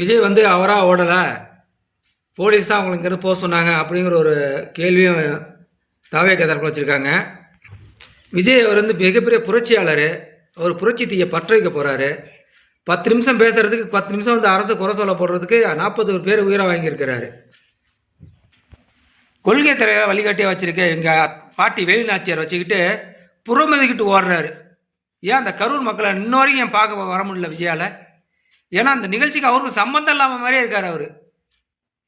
விஜய் வந்து அவராக ஓடலை. போலீஸ் தான் அவங்களுக்கு இங்கேருந்து போக சொன்னாங்க அப்படிங்கிற ஒரு கேள்வியும் தாவே தரப்பில் வச்சுருக்காங்க. விஜய் அவர் வந்து மிகப்பெரிய புரட்சியாளர். அவர் புரட்சி தீயை பற்ற வைக்க போகிறாரு பத்து நிமிஷம் பேசுகிறதுக்கு பத்து நிமிஷம் வந்து அரசு குறை சொல்ல போடுறதுக்கு நாற்பது பேர் உயிரை வாங்கியிருக்கிறாரு. கொள்கை தலைவராக வழிகாட்டியாக வச்சுருக்க எங்கள் பாட்டி வேலுநாச்சியார் வச்சுக்கிட்டு புறமதிக்கிட்டு ஓடுறாரு. ஏன் அந்த கரூர் மக்களை இன்ன வரைக்கும் என் பார்க்க வர முடியல விஜயால? ஏன்னா அந்த நிகழ்ச்சிக்கு அவருக்கு சம்மந்தம் இல்லாமல் மாதிரியே இருக்கார் அவர்.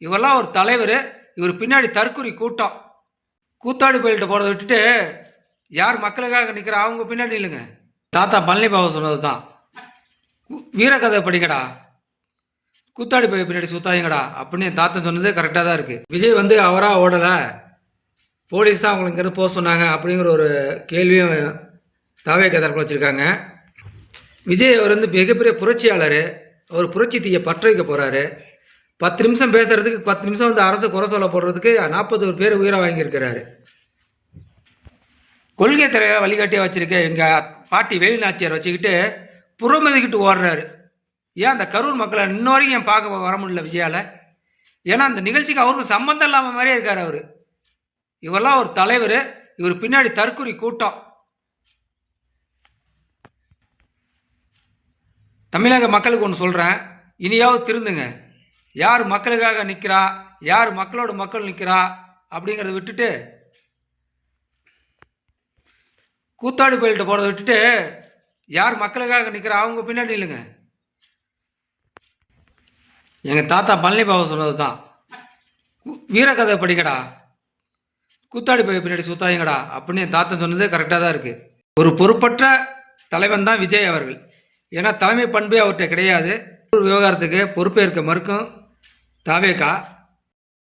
இவரெல்லாம் ஒரு தலைவர். இவர் பின்னாடி தற்குறி கூட்டம். கூத்தாடி போயிட்டு போகிறத விட்டுட்டு யார் மக்களுக்காக நிற்கிற அவங்க பின்னாடி இல்லைங்க தாத்தா பழனி பாபா சொன்னது தான். வீரக்கதை படிங்கடா. கூத்தாடி போய் பின்னாடி சுத்தாதீங்கடா அப்படின்னு தாத்தா சொன்னது கரெக்டாக தான் இருக்குது விஜய் வந்து அவராக ஓடலை. போலீஸ் தான் அவங்களுக்கு இருந்து போக சொன்னாங்க அப்படிங்கிற ஒரு கேள்வியும் தாவே தரப்பில் வச்சுருக்காங்க. விஜய் அவர் வந்து மிகப்பெரிய புரட்சியாளர். அவர் புரட்சி தீயை பற்ற வைக்க போகிறாரு பத்து நிமிஷம் பேசுகிறதுக்கு பத்து நிமிஷம் வந்து அரசு குறை சொல்ல போடுறதுக்கு நாற்பது பேர் உயிரை வாங்கியிருக்கிறாரு. கொள்கை தலைவரை வழிகாட்டியாக வச்சுருக்க எங்கள் பாட்டி வேலுநாச்சியார் வச்சுக்கிட்டு புறமதிக்கிட்டு ஓடுறாரு. ஏன் அந்த கரூர் மக்களை இன்ன வரைக்கும் என் பார்க்க வர முடியல விஜயால? ஏன்னா அந்த நிகழ்ச்சிக்கு அவருக்கு சம்மந்தம் இல்லாமல் மாதிரியே இருக்கார் அவர். இவரெல்லாம் ஒரு தலைவர் இவர் பின்னாடி தற்குறி கூட்டம். தமிழக மக்களுக்கு ஒன்று சொல்கிறேன் இனியாவது திருந்துங்க. யார் மக்களுக்காக நிற்கிறா யார் மக்களோட மக்கள் நிற்கிறா அப்படிங்கிறத விட்டுட்டு கூத்தாடி போயிட்டு போகிறத விட்டுட்டு யார் மக்களுக்காக நிற்கிறா அவங்க பின்னாடி இல்லைங்க எங்கள் தாத்தா பழனி பாபா சொன்னது தான் வீரக்கதை படிங்கடா கூத்தாடி போய் பின்னாடி சுத்தாதீங்கடா. அப்படின்னு என் தாத்தன் சொன்னது கரெக்டாக தான் இருக்குது ஒரு பொறுப்பற்ற தலைவன் தான் விஜய் அவர்கள். ஏன்னா தலைமை பண்பே அவர்கிட்ட கிடையாது. விவகாரத்துக்கு பொறுப்பேற்க மறுக்கும் தாவேக்கா